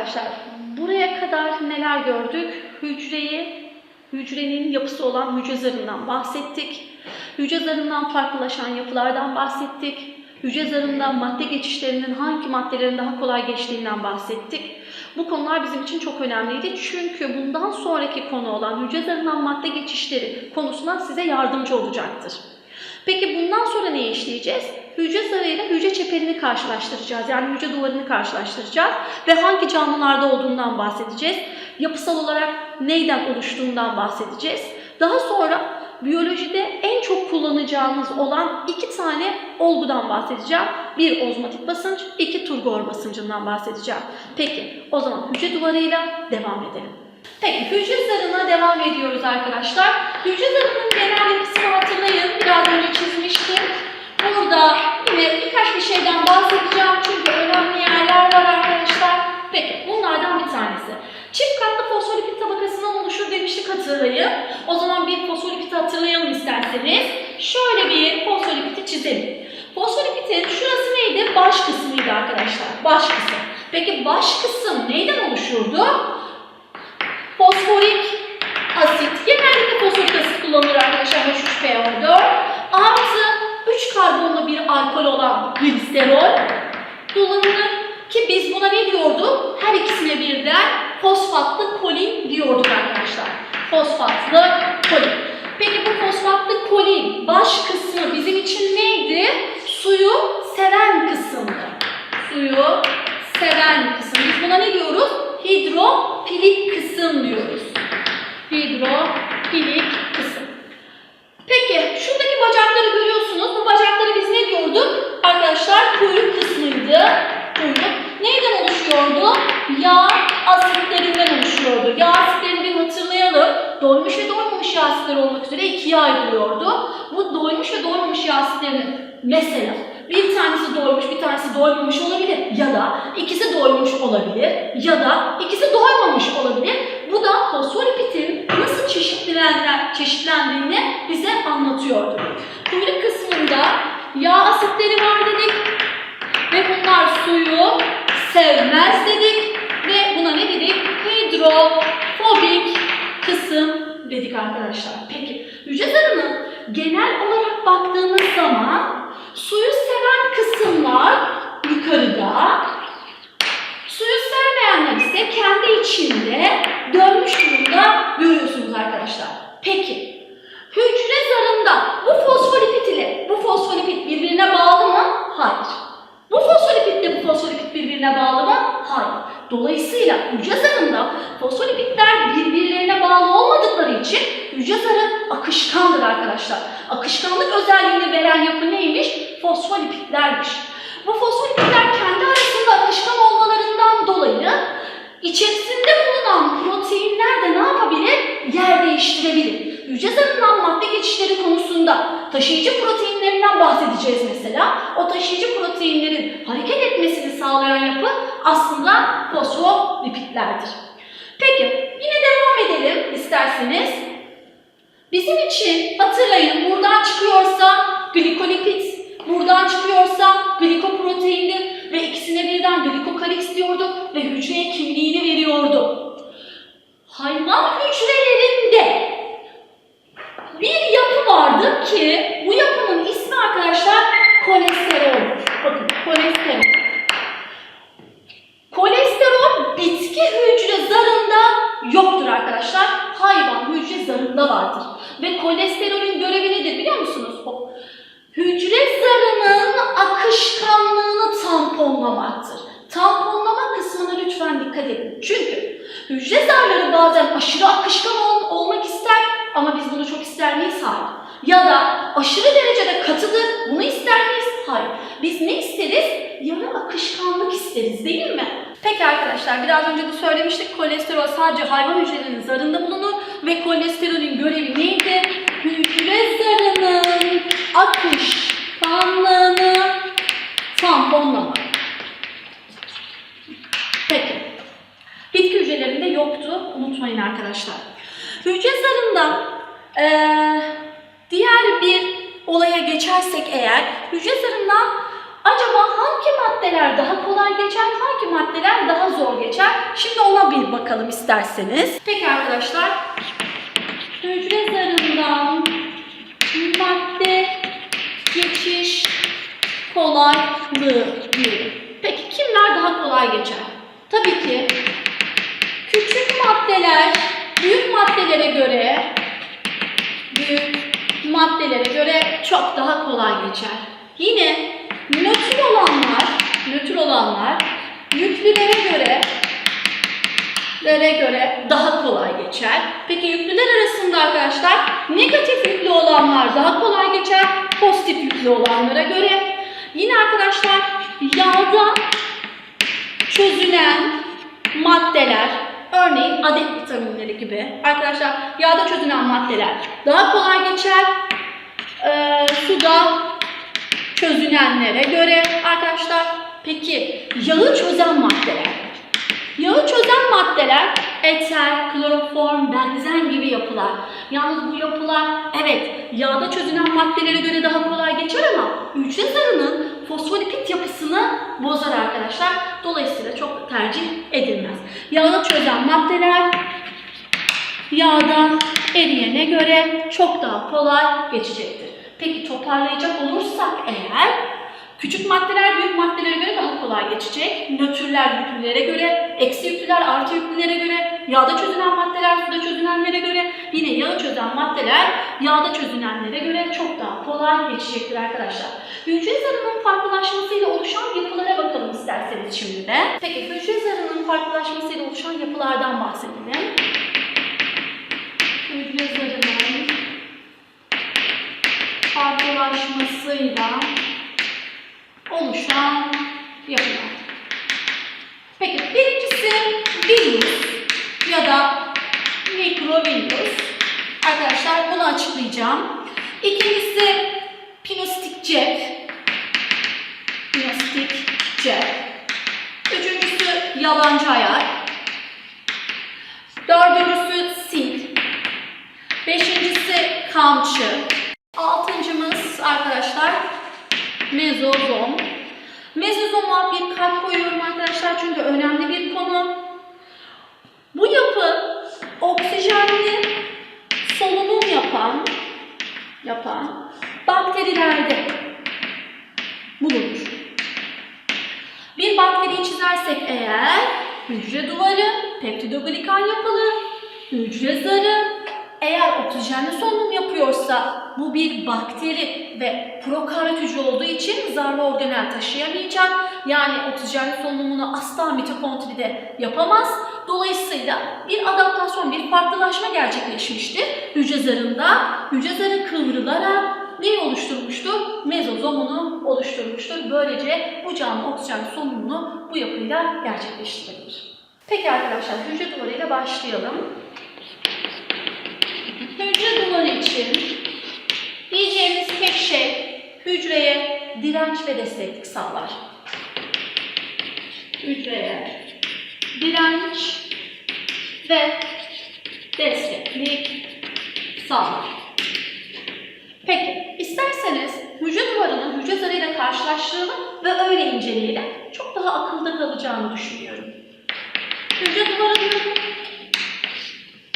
arkadaşlar buraya kadar neler gördük? Hücreyi, hücrenin yapısı olan hücre zarından bahsettik. Hücre zarından farklılaşan yapılardan bahsettik. Hücre zarından madde geçişlerinin hangi maddelerin daha kolay geçtiğinden bahsettik. Bu konular bizim için çok önemliydi. Çünkü bundan sonraki konu olan hücre zarından madde geçişleri konusuna size yardımcı olacaktır. Peki bundan sonra ne işleyeceğiz? Hücre zarıyla hücre çeperini karşılaştıracağız. Yani hücre duvarını karşılaştıracağız ve hangi canlılarda olduğundan bahsedeceğiz. Yapısal olarak neyden oluştuğundan bahsedeceğiz. Daha sonra biyolojide en çok kullanacağımız olan iki tane olgudan bahsedeceğim. Bir ozmotik basınç, iki turgor basıncından bahsedeceğim. Peki o zaman hücre duvarıyla devam edelim. Peki hücre zarına devam ediyoruz arkadaşlar. Hücre zarının genel yapısını hatırlayın. Biraz önce çizmiştim. Burada yine birkaç bir şeyden bahsedeceğim çünkü önemli yerler var arkadaşlar. Peki bunlardan bir tanesi. Çift katlı fosfolipid tabakasından oluşur demiştik hatırlayın. O zaman bir fosfolipidi hatırlayalım isterseniz. Şöyle bir fosfolipidi çizelim. Fosfolipidin şurası neydi? Baş kısmıydı arkadaşlar. Baş kısım. Peki baş kısım neyden oluşurdu? Fosforik asit. Genellikle fosforik asit kullanılır arkadaşlar H3PO4. Artı 3 karbonlu bir alkol olan gliserol kullanılır. Ki biz buna ne diyorduk? Her ikisine birden fosfatlı kolin diyorduk arkadaşlar. Fosfatlı kolin. Peki bu fosfatlı kolin baş kısmı bizim için neydi? Suyu seven kısımdı. Suyu seven kısım. Biz buna ne diyoruz? Hidrofilik kısım diyoruz. Hidrofilik kısım. Peki şuradaki bacakları görüyorsunuz. Bu bacakları biz ne diyorduk? Arkadaşlar kuyruk kısmıydı. Kuyruk. Neyden oluşuyordu? Yağ asitlerinden oluşuyordu. Yağ asitlerini bir hatırlayalım. Doymuş ve doymamış yağ asitleri olmak üzere ikiye ayrılıyordu. Bu doymuş ve doymamış yağ asitlerini mesela bir tanesi doymuş, bir tanesi doymamış olabilir ya da ikisi doymuş olabilir ya da ikisi doymamış olabilir. Bu da fosfolipidin nasıl çeşitlendiğini, çeşitlendiğini bize anlatıyordu. Kuyruk kısmında yağ asitleri var dedik ve bunlar suyu sevmez dedik ve buna ne dedik? Hidrofobik kısım dedik arkadaşlar. Peki hücre zarının genel olarak baktığımız zaman suyu seven kısımlar yukarıda, suyu sevmeyenler ise kendi içinde dönmüş durumda görüyorsunuz arkadaşlar. Peki hücre zarında bu fosfolipid ile bu fosfolipid birbirine bağlı mı? Hayır. Bu fosfolipid ile bu fosfolipid birbirine bağlı mı? Hayır. Dolayısıyla hücre zarında fosfolipidler birbirlerine bağlı olmadıkları için hücre zarı akışkandır arkadaşlar. Akışkanlık özelliğini veren yapı neymiş? Fosfolipidlermiş. Bu fosfolipidler kendi arasında akışkan olmalarından dolayı içerisinde bulunan proteinler de ne yapabilir? Yer değiştirebilir. Hücre zarından madde geçişleri konusunda taşıyıcı proteinlerinden bahsedeceğiz mesela. O taşıyıcı proteinlerin hareket etmesini sağlayan yapı aslında fosfolipidlerdir. Peki yine devam edelim isterseniz. Bizim için hatırlayın buradan çıkıyorsa glikolipid, buradan çıkıyorsa glikoproteindi ve ikisine birden glikokalix diyorduk ve hücreye kimliğini veriyordu. Hayvan hücrelerinde bir yapı vardır ki bu yapının ismi arkadaşlar kolesterol. Bakın kolesterol. Kolesterol bitki hücre zarında yoktur arkadaşlar. Hayvan hücre zarında vardır. Ve kolesterolün görevi tamponlamaktır. Tamponlama kısmına lütfen dikkat edin. Çünkü hücre zarları bazen aşırı akışkan ol- olmak ister ama biz bunu çok ister miyiz? Hayır. Ya da aşırı derecede katıdır. Bunu ister miyiz? Hayır. Biz ne isteriz? Yarı akışkanlık isteriz değil mi? Peki arkadaşlar biraz önce de söylemiştik. Kolesterol sadece hayvan hücrelerinin zarında bulunur ve kolesterolün görevi neydi? Hücre zarının akışkanlığını tamponlamak. Peki. Bitki hücrelerinde yoktu. Unutmayın arkadaşlar. Hücre zarında eee, diğer bir olaya geçersek eğer hücre zarından Acaba hangi maddeler daha kolay geçer, hangi maddeler daha zor geçer? Şimdi ona bir bakalım isterseniz. Peki arkadaşlar, hücre zarından madde geçiş kolaylığı diyelim. Peki kimler daha kolay geçer? Tabii ki maddeler büyük maddelere göre büyük maddelere göre çok daha kolay geçer. Yine nötr olanlar, nötr olanlar yüklülere göre lere göre daha kolay geçer. Peki yüklüler arasında arkadaşlar negatif yüklü olanlar daha kolay geçer pozitif yüklü olanlara göre. Yine arkadaşlar yağda çözülen maddeler örneğin adet vitaminleri gibi. Arkadaşlar yağda çözülen maddeler daha kolay geçer. Ee, suda çözünenlere göre. Arkadaşlar peki yağı çözen maddeler? Yağı çözen maddeler eter, kloroform, benzen gibi yapılar. Yalnız bu yapılar evet yağda çözünen maddelere göre daha kolay geçer ama hücre zarının fosfolipid yapısını bozar arkadaşlar. Dolayısıyla çok tercih edilmez. Yağda çözen maddeler yağda eriyene göre çok daha kolay geçecektir. Peki toparlayacak olursak eğer Küçük maddeler büyük maddelere göre daha kolay geçecek. Nötrler yüklülere göre, eksi yüklüler artı yüklülere göre, yağda çözünen maddeler suda çözünenlere göre, yine yağı çözen maddeler yağda çözünenlere göre çok daha kolay geçecektir arkadaşlar. Hücre zarının farklılaşmasıyla oluşan yapılara bakalım isterseniz şimdi de. Peki hücre zarının farklılaşmasıyla oluşan yapılardan bahsedelim. Hücre zarının farklılaşmasıyla oluşan yapılar. Peki birincisi virüs ya da mikrovirüs. Arkadaşlar bunu açıklayacağım. İkincisi pinostik cep. Pinostik cep. Üçüncüsü yalancı ayar. Dördüncüsü sil. Beşincisi kamçı. Altıncımız arkadaşlar mezozom. Mezozoma bir kalp koyuyorum arkadaşlar çünkü önemli bir konu. Bu yapı oksijenli solunum yapan yapan bakterilerde bulunur. Bir bakteriyi çizersek eğer hücre duvarı peptidoglikan yapılı, hücre zarı eğer oksijenli solunum yapıyorsa bu bir bakteri ve prokaryot hücre olduğu için zarlı organel taşıyamayacak. Yani oksijenli solunumunu asla mitokondride yapamaz. Dolayısıyla bir adaptasyon, bir farklılaşma gerçekleşmiştir hücre zarında. Hücre zarı kıvrılarak neyi oluşturmuştur? Mezozomunu oluşturmuştur. Böylece bu canlı oksijen solunumunu bu yapıyla gerçekleştirebilir. Peki arkadaşlar hücre duvarıyla başlayalım. Hücre duvarı için diyeceğimiz tek şey hücreye direnç ve desteklik sağlar. Hücreye direnç ve desteklik sağlar. Peki isterseniz hücre duvarını hücre zarıyla karşılaştıralım ve öyle inceleyelim. Çok daha akılda kalacağını düşünüyorum. Hücre duvarı diyorum.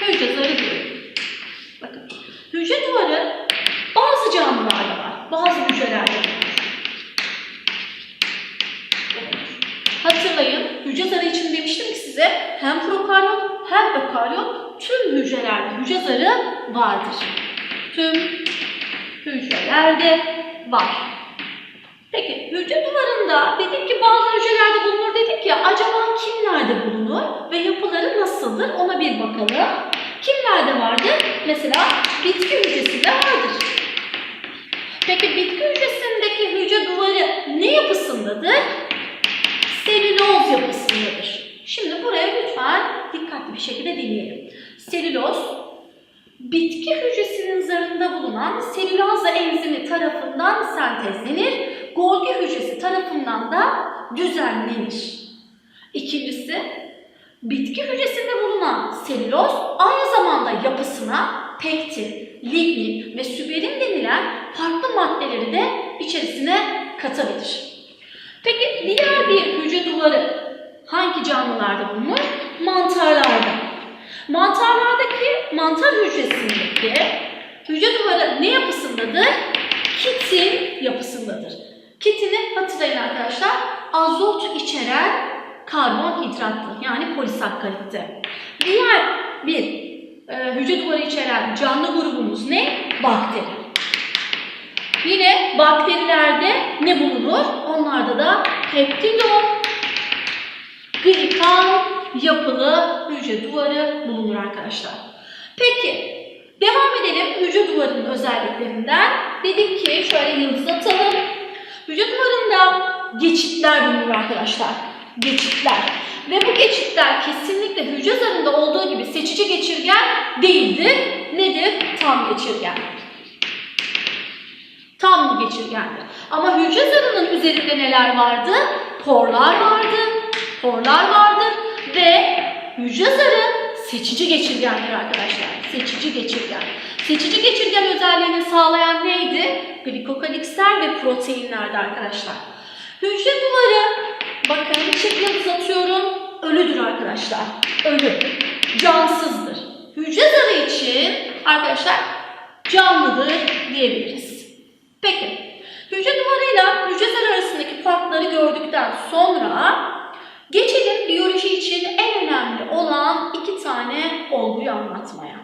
Hücre zarı diyorum. Bakın, hücre duvarı bazı canlılarda var, bazı hücrelerde var. Hatırlayın, hücre zarı için demiştim ki size hem prokaryot hem ökaryot tüm hücrelerde hücre zarı vardır. Tüm hücrelerde var. Peki hücre duvarında dedik ki bazı hücrelerde bulunur dedik ya acaba kimlerde bulunur ve yapıları nasıldır ona bir bakalım. Kimlerde vardır? Mesela bitki hücresinde vardır. Peki bitki hücresindeki hücre duvarı ne yapısındadır? Selüloz yapısındadır. Şimdi buraya lütfen dikkatli bir şekilde dinleyelim. Selüloz, bitki hücresinin zarında bulunan selüloza enzimi tarafından sentezlenir. Golgi hücresi tarafından da düzenlenir. İkincisi, bitki hücresinde bulunan selüloz aynı zamanda yapısına pektin, lignin ve süberin denilen farklı maddeleri de içerisine katabilir. Peki diğer bir hücre duvarı hangi canlılarda bulunur? Mantarlarda. Mantarlardaki mantar hücresindeki hücre duvarı ne yapısındadır? Kitin yapısındadır. Kitini hatırlayın arkadaşlar. Azot içeren karbonhidrattı yani polisakkaritti. Diğer bir e, hücre duvarı içeren canlı grubumuz ne? Bakteri. Yine bakterilerde ne bulunur? Onlarda da peptidon, glikan yapılı hücre duvarı bulunur arkadaşlar. Peki devam edelim hücre duvarının özelliklerinden. Dedik ki şöyle yıldız atalım. Hücre duvarında geçitler bulunur arkadaşlar. Geçitler. Ve bu geçitler kesinlikle hücre zarında olduğu gibi seçici geçirgen değildir. Nedir? Tam geçirgen. Tam geçirgendir. Ama hücre zarının üzerinde neler vardı? Porlar vardı. Porlar vardır ve hücre zarı seçici geçirgendir arkadaşlar. Seçici geçirgen. Seçici geçirgen özelliğini sağlayan neydi? Glikokaliksler ve proteinlerdi arkadaşlar. Hücre duvarı, bakın çift yıldız atıyorum, ölüdür arkadaşlar. Ölü. Cansızdır. Hücre zarı için arkadaşlar canlıdır diyebiliriz. Peki, hücre duvarıyla hücre zarı arasındaki farkları gördükten sonra geçelim biyoloji için en önemli olan iki tane olguyu anlatmaya.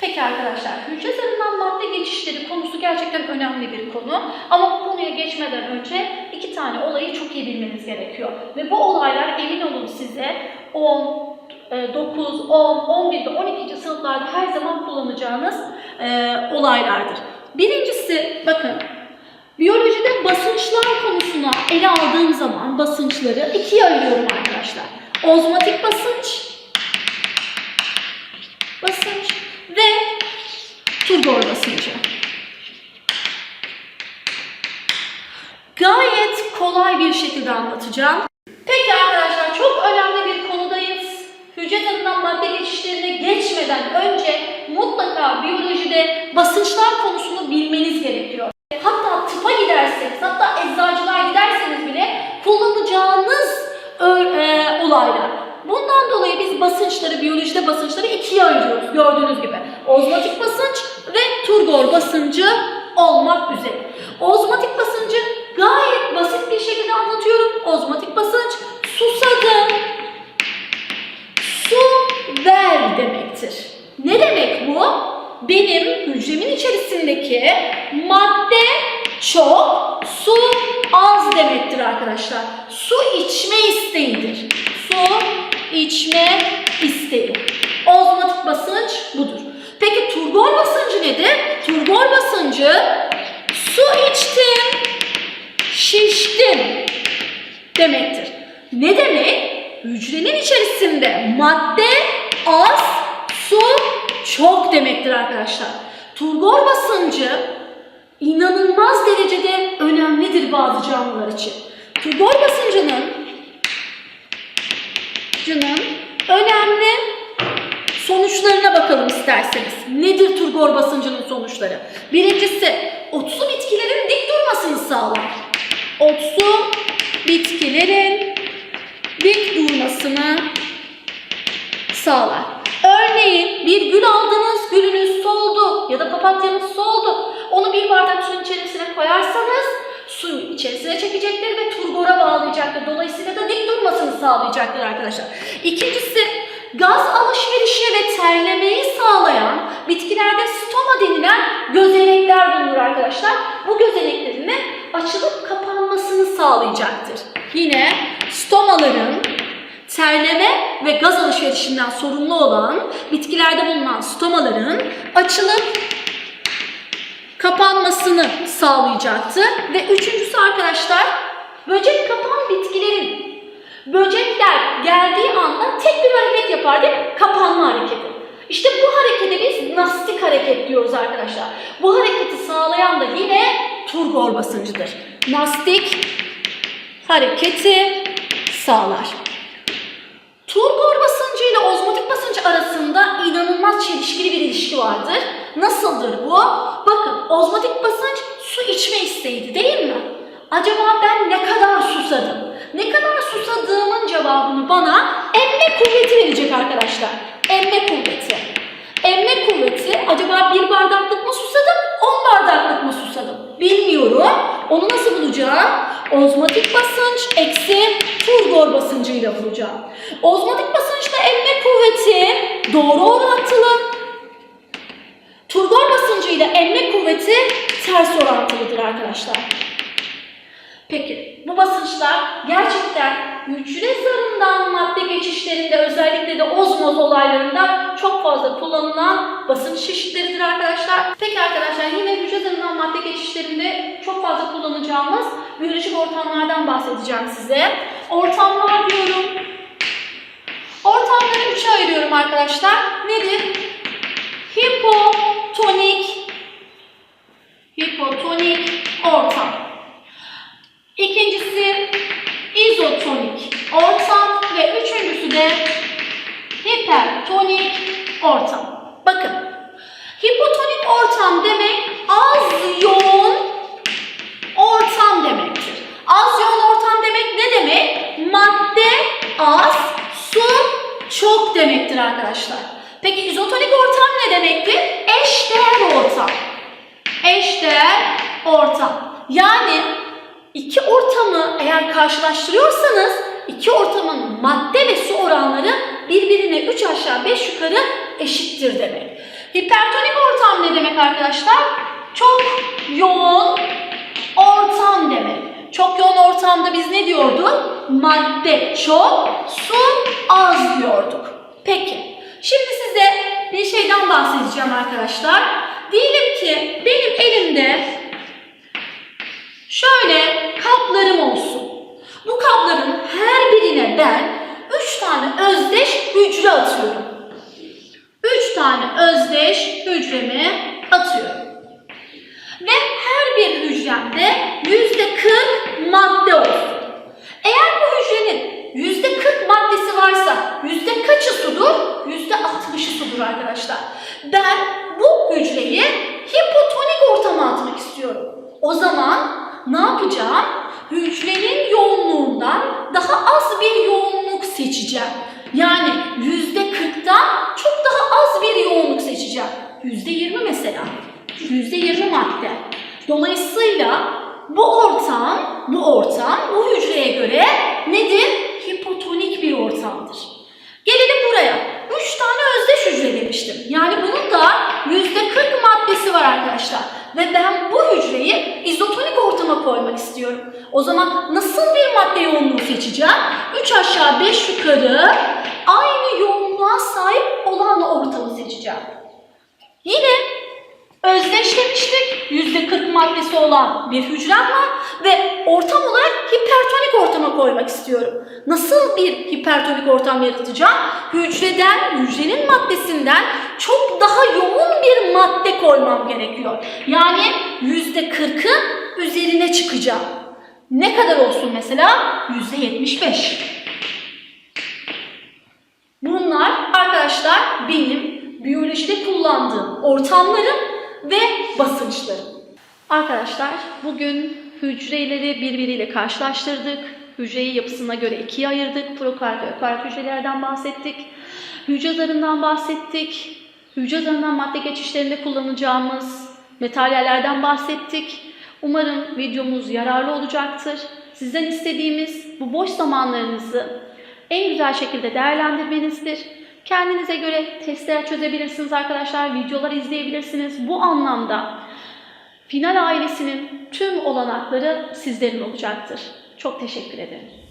Peki arkadaşlar, hücre zarından madde geçişleri konusu gerçekten önemli bir konu. Ama bu konuya geçmeden önce iki tane olayı çok iyi bilmeniz gerekiyor. Ve bu olaylar emin olun size 10, e, 9, 10, 11 ve 12. sınıflarda her zaman kullanacağınız e, olaylardır. Birincisi bakın biyolojide basınçlar konusuna ele aldığım zaman basınçları ikiye ayırıyorum arkadaşlar. Ozmotik basınç basınç ve turgor basıncı. Gayet kolay bir şekilde anlatacağım. Peki arkadaşlar çok önemli bir konudayız. Hücre zarından madde geçişlerine geçmeden önce mutlaka biyolojide basınçlar konusunu bilmeniz gerekiyor. Hatta tıpa giderseniz, hatta eczacılığa giderseniz bile kullanacağınız ö- e, olaylar. Bundan dolayı biz basınçları, biyolojide basınçları ikiye ayırıyoruz gördüğünüz gibi. Ozmotik basınç ve turgor basıncı olmak üzere. Ozmotik basıncı gayet basit bir şekilde anlatıyorum. Ozmotik basınç susadım, su ver demektir. Ne demek bu? Benim hücremin içerisindeki madde çok, su az demektir arkadaşlar. Su içme isteğidir. Su içme isteği. Ozmotik basınç budur. Peki turgor basıncı nedir? Turgor basıncı su içtim, şiştim demektir. Ne demek? Hücrenin içerisinde madde az, su çok demektir arkadaşlar. Turgor basıncı inanılmaz derecede önemlidir bazı canlılar için. Turgor basıncının cının önemli sonuçlarına bakalım isterseniz. Nedir turgor basıncının sonuçları? Birincisi, otsu bitkilerin dik durmasını sağlar. Otsu bitkilerin dik durmasını sağlar. Örneğin bir gül aldınız, gülünüz soldu ya da papatyanız soldu. Onu bir bardak suyun içerisine koyarsanız suyu içerisine çekecektir ve turgora bağlayacaktır. Dolayısıyla da dik durmasını sağlayacaktır arkadaşlar. İkincisi gaz alışverişi ve terlemeyi sağlayan bitkilerde stoma denilen gözenekler bulunur arkadaşlar. Bu gözeneklerin açılıp kapanmasını sağlayacaktır. Yine stomaların terleme ve gaz alışverişinden sorumlu olan bitkilerde bulunan stomaların açılıp kapanmasını sağlayacaktır. Ve üçüncüsü arkadaşlar böcek kapan bitkilerin böcekler geldiği anda tek bir hareket yapar değil mi? Kapanma hareketi. İşte bu harekete biz nastik hareket diyoruz arkadaşlar. Bu hareketi sağlayan da yine turgor basıncıdır. Nastik hareketi sağlar. Turgor basıncı ile ozmotik basınç arasında inanılmaz çelişkili bir ilişki vardır. Nasıldır bu? Bakın ozmotik basınç su içme isteğiydi değil mi? Acaba ben ne kadar susadım? Ne kadar susadığımın cevabını bana emme kuvveti verecek arkadaşlar. Emme kuvveti. Emme kuvveti acaba bir bardaklık mı susadım, on bardaklık mı susadım? Bilmiyorum. Onu nasıl bulacağım? Ozmotik basınç eksi turgor basıncıyla bulacağım. Ozmotik basınçla emme kuvveti doğru orantılı. Turgor basıncıyla emme kuvveti ters orantılıdır arkadaşlar. Peki bu basınçlar gerçekten hücre zarından madde geçişlerinde özellikle de ozmoz olaylarında çok fazla kullanılan basınç çeşitleridir arkadaşlar. Peki arkadaşlar yine hücre zarından madde geçişlerinde çok fazla kullanacağımız biyolojik ortamlardan bahsedeceğim size. Ortamlar diyorum. Ortamları üçe ayırıyorum arkadaşlar. Nedir? Hipotonik hipotonik ortam. İkincisi izotonik ortam ve üçüncüsü de hipertonik ortam. Bakın hipotonik ortam demek az yoğun ortam demektir. Az yoğun ortam demek ne demek? Madde az, su çok demektir arkadaşlar. Peki izotonik ortam ne demektir? Eşdeğer ortam. Eşdeğer ortam. Yani iki ortamı eğer karşılaştırıyorsanız iki ortamın madde ve su oranları birbirine 3 aşağı 5 yukarı eşittir demek. Hipertonik ortam ne demek arkadaşlar? Çok yoğun ortam demek. Çok yoğun ortamda biz ne diyorduk? Madde çok, su az diyorduk. Peki, şimdi size bir şeyden bahsedeceğim arkadaşlar. Diyelim ki benim elimde şöyle kaplarım olsun. Bu kapların her birine ben 3 tane özdeş hücre atıyorum. 3 tane özdeş hücremi atıyorum. Ve her bir hücremde yüzde 40 madde olsun. Eğer bu hücrenin yüzde 40 maddesi varsa yüzde kaçı sudur? Yüzde 60'ı sudur arkadaşlar. Ben bu hücreyi hipotonik ortama atmak istiyorum. O zaman ne yapacağım? Hücrenin yoğunluğundan daha az bir yoğunluk seçeceğim. Yani yüzde 40'tan çok daha az bir yoğunluk seçeceğim. Yüzde 20 mesela. Yüzde 20 madde. Dolayısıyla bu ortam, bu ortam bu hücreye göre nedir? Hipotonik bir ortamdır. Gelelim buraya. 3 tane özdeş hücre demiştim. Yani bunun da yüzde 40 maddesi var arkadaşlar. Ve ben izotonik ortama koymak istiyorum. O zaman nasıl bir madde yoğunluğu seçeceğim? 3 aşağı 5 yukarı aynı yoğunluğa sahip olan ortamı seçeceğim. Yine özdeşlemiştik. Yüzde 40 maddesi olan bir hücrem var ve ortam olarak hipertonik ortama koymak istiyorum. Nasıl bir hipertonik ortam yaratacağım? Hücreden, hücrenin maddesinden çok daha yoğun bir madde koymam gerekiyor. Yani yüzde 40'ın üzerine çıkacağım. Ne kadar olsun mesela? Yüzde 75. Bunlar arkadaşlar benim biyolojide kullandığım ortamlarım ve basınçlarım. Arkadaşlar bugün hücreleri birbiriyle karşılaştırdık. Hücreyi yapısına göre ikiye ayırdık. Prokart ve ökart hücrelerden bahsettik. Hücre zarından bahsettik. Hücre zarından madde geçişlerinde kullanacağımız materyallerden bahsettik. Umarım videomuz yararlı olacaktır. Sizden istediğimiz bu boş zamanlarınızı en güzel şekilde değerlendirmenizdir. Kendinize göre testler çözebilirsiniz arkadaşlar, videolar izleyebilirsiniz. Bu anlamda final ailesinin tüm olanakları sizlerin olacaktır. Çok teşekkür ederim.